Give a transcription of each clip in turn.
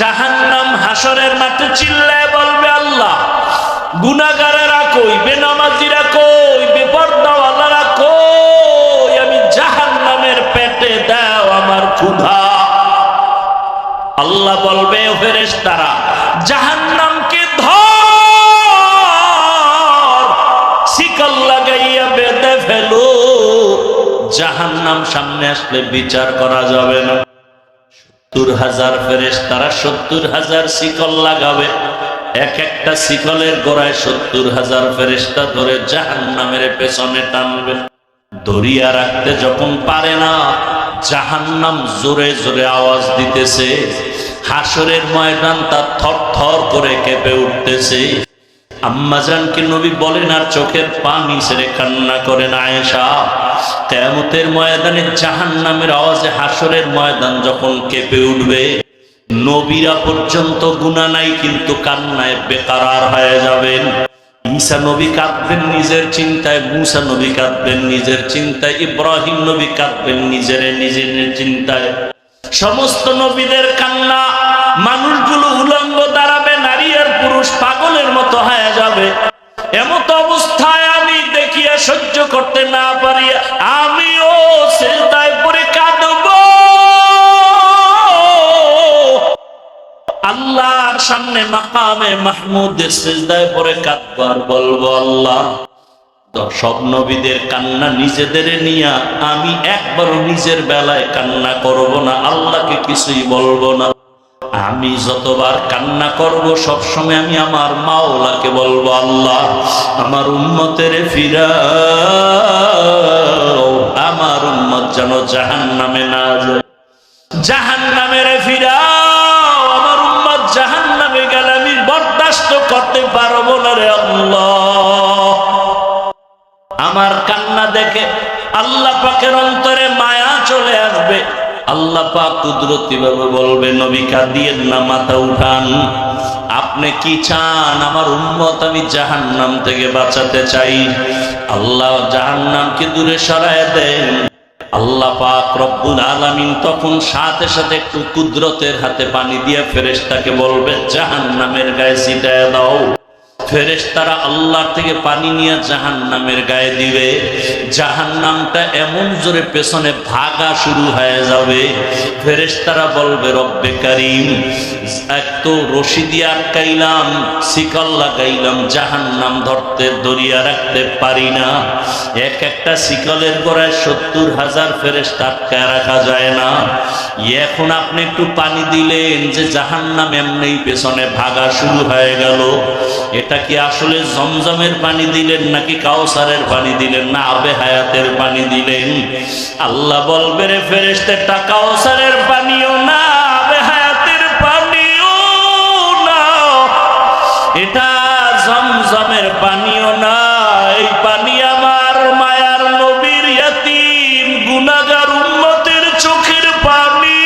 জাহান্নামের হাসরের মাঠে চিল্লায় বলবে আল্লাহ গুনাগারেরা কই, বেনামাজিরা কই, বেপর্দাওয়ালারা কই, আমি পেটে দাও আমার ক্ষুধা। আল্লাহ বলবে ফেরেস তারা জাহান্নামকে ধর, শিকল লাগাইয়া বেঁধে ফেলো। জাহান্নাম সামনে আসলে বিচার করা যাবে না। সত্তর হাজার ফেরেস তারা সত্তর হাজার শিকল লাগাবে। এক একটা শিকলের গোড়ায় সত্তর হাজার ফেরেস্তা ধরে জাহান্নামের পেছনে টানবে। দরিয়া রাখতে যখন পারে না, জাহান্নাম জোরে জোরে আওয়াজ দিতেছে। হাসরের ময়দান তার থর থর করে কেঁপে উঠতেছে। আম্মাজানকে নবী বলেন, আর চোখের পানি ছেড়ে কান্না করেন আয়েশা। কেয়ামতের ময়দানে জাহান নামের আওয়াজে হাসরের ময়দান যখন কেঁপে উঠবে, নবীরা পর্যন্ত গুণা নাই, কিন্তু কান্নায় বেকারার হয়ে যাবেন। ঈসা নবী কাঁদবেন নিজের চিন্তায়, মুসা নবী কাঁদবেন নিজের চিন্তায়, ইব্রাহিম নবী কাঁদবেন নিজের নিজের চিন্তায়। সমস্ত নবীদের কান্না, মানুষগুলো উলঙ্গ দাঁড়াবে, নারী আর পুরুষ পাগলের মতো হয়ে যাবে। এমত অবস্থায় সহ্য করতে না পারি, আমিও সেজদায় পরে কাঁদব। আল্লাহর সামনে মাকামে মাহমুদের সেজদায় পরে কাঁদবার বলব, আল্লাহ সব নবীদের কান্না নিজেদের নিয়া আমি একবারও নিজের বেলায় কান্না করব না, আল্লাহকে কিছুই বলব না। আমি যতবার কান্না করব, সবসময় আমি আমার মাওলাকে বলব, আল্লাহ, আমার উম্মতের ফিরা আমার উম্মত যেন জাহান নামে না যায়। জাহান নামের ফিরাও, আমার উম্মত জাহান নামে গেলে আমি বরদাস্ত করতে পারব না রে আল্লাহ। আমার কান্না দেখে আল্লাহ পাকের অন্তরে মায়া চলে আসবে। আল্লাহ পাক কুদরতি ভাবে বলবে, নবী কাঁদিয়েন না, মাথা উঠান। আপনি কি চান আমার উম্মত আমি জাহান্নাম থেকে বাঁচাতে চাই? আল্লাহ জাহান্নামকে দূরে সরায় দেন। আল্লাহ পাক রব্বুল আলামিন তখন সাথে সাথে একটু কুদরতের হাতে পানি দিয়ে ফেরেশতাকে বলবে, জাহান্নামের গায়ে ছিটায় দাও। ফেরেশতারা আল্লাহ থেকে পানি নিয়ে জাহান নামের গায়ে দিবে। জাহান নামটা এমন জোরে পেছনে ভাগা শুরু হয়ে যাবে। ফেরেস্তারা বলবে, রব্বে কারিম এক তো রশি দিয়ে আটকাইলাম, শিকল লাগাইলাম, জাহান্নাম ধরতে দরিয়া রাখতে পারি না। এক একটা শিকলের গোড়ায় সত্তর হাজার ফেরেশতা আটকায় রাখা যায় না। এখন আপনি একটু পানি দিলেন যে জাহান্নাম এমনি পেছনে ভাগা শুরু হয়ে গেল। এটা কি আসলে জমজমের পানি দিলেন নাকি কাউসারের পানি দিলেন না আবে হায়াতের পানি দিলেন? আল্লাহ বলবে রে ফেরেস্তেটা কাউসারের পানিও না। এটা জমজমের পানিও না এই পানি আমার মায়ার নবীর ইয়াতিম গুনাগার উম্মতের চোখের পানি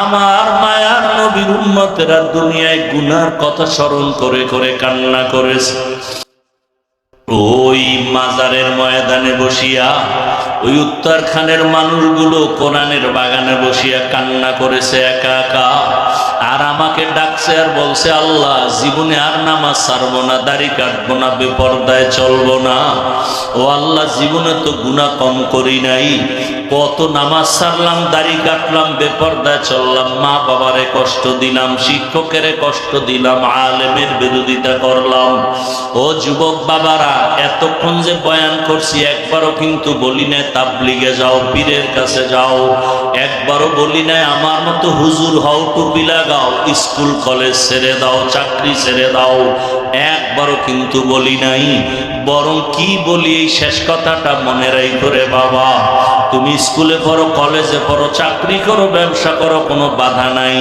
আমার মায়ার নবীর উম্মতেরা দুনিয়ায় গুনার কথা স্মরণ করে করে কান্না করেছে। ওই মাজারের ময়দানে বসিয়া, ওই উত্তরখানের মানুষগুলো কোরআনের বাগানে বসিয়া কান্না করেছে একা একা। আর আমাকে ডাকছে আর বলছে, আল্লাহ, জীবনে আর নামাজ ছাড়বো না, দাড়ি কাটবো না, বেপর্দায় চলবো না। ও আল্লাহ, জীবনে তো গুণা কম করি নাই। কত নামাজ সারলাম, দাড়ি কাটলাম, বেপর্দায় চললাম, মা বাবারে কষ্ট দিলাম, শিক্ষকের কষ্ট দিলাম, আলেমের বিরোধিতা করলাম। ও যুবক বাবারা, এতক্ষণ যে বয়ান করছি, একবারও কিন্তু বলি না তাবলিগে যাও, পীরের কাছে যাও। একবারও বলি না আমার মতো হুজুর হও, টুপি লাগাও, স্কুল, কলেজ ছেড়ে দাও, চাকরি ছেড়ে দাও। একবারও কিন্তু বলি নাই, বরং কি বলি এই শেষ কথাটা মনে রাই করে বাবা। তুমি স্কুলে পড়ো, কলেজে পড়ো, চাকরি করো, ব্যবসা করো, কোনো বাধা নাই।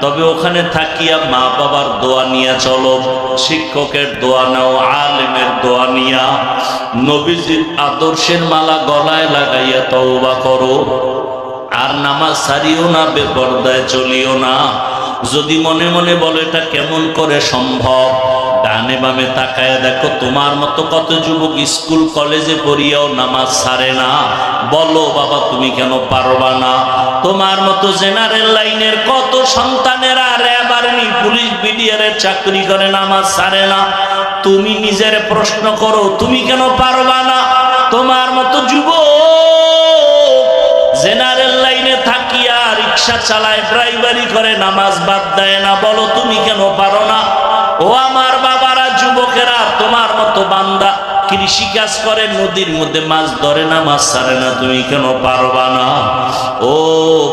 তবে ওখানে থাকিয়া মা বাবার দোয়া নিয়ে চলো, শিক্ষকের দোয়া নাও, আলেমের দোয়া নিয়া। নবীজির আদর্শের মালা গলায় লাগাইয়া তওবা করো। আর নামাজ সারিও না বেপর্দায় চলিও না। যদি মনে মনে বলো, এটা কেমন করে সম্ভব? ডানে বামে তাকায় দেখো, তোমার মতো কত যুবক স্কুল, কলেজে পড়িয়াও নামাজ সারে না। বলো, বাবা, তুমি কেন পারবা না? তোমার মতো জেনারেল লাইনের কত সন্তানেরা র্যাব আর্মি পুলিশ বিডিআরের চাকরি করে, নামাজ সারে না। তুমি নিজের প্রশ্ন করো, তুমি কেন পারবা না? তোমার মতো যুবক থাকিয়া রিক্সা চালায়, ড্রাইভারি করে, নামাজ বাদ দেয় না। বলো, তুমি কেন পারো না? ও আমার বাবারা, যুবকেরা, তোমার মতো বান্দা। কৃষি কাজ করে, নদীর মধ্যে মাছ ধরে না, মাছ ছাড়ে না। তুমি কেন পারবা না? ও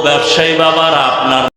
ব্যবসায়ী বাবারা, আপনার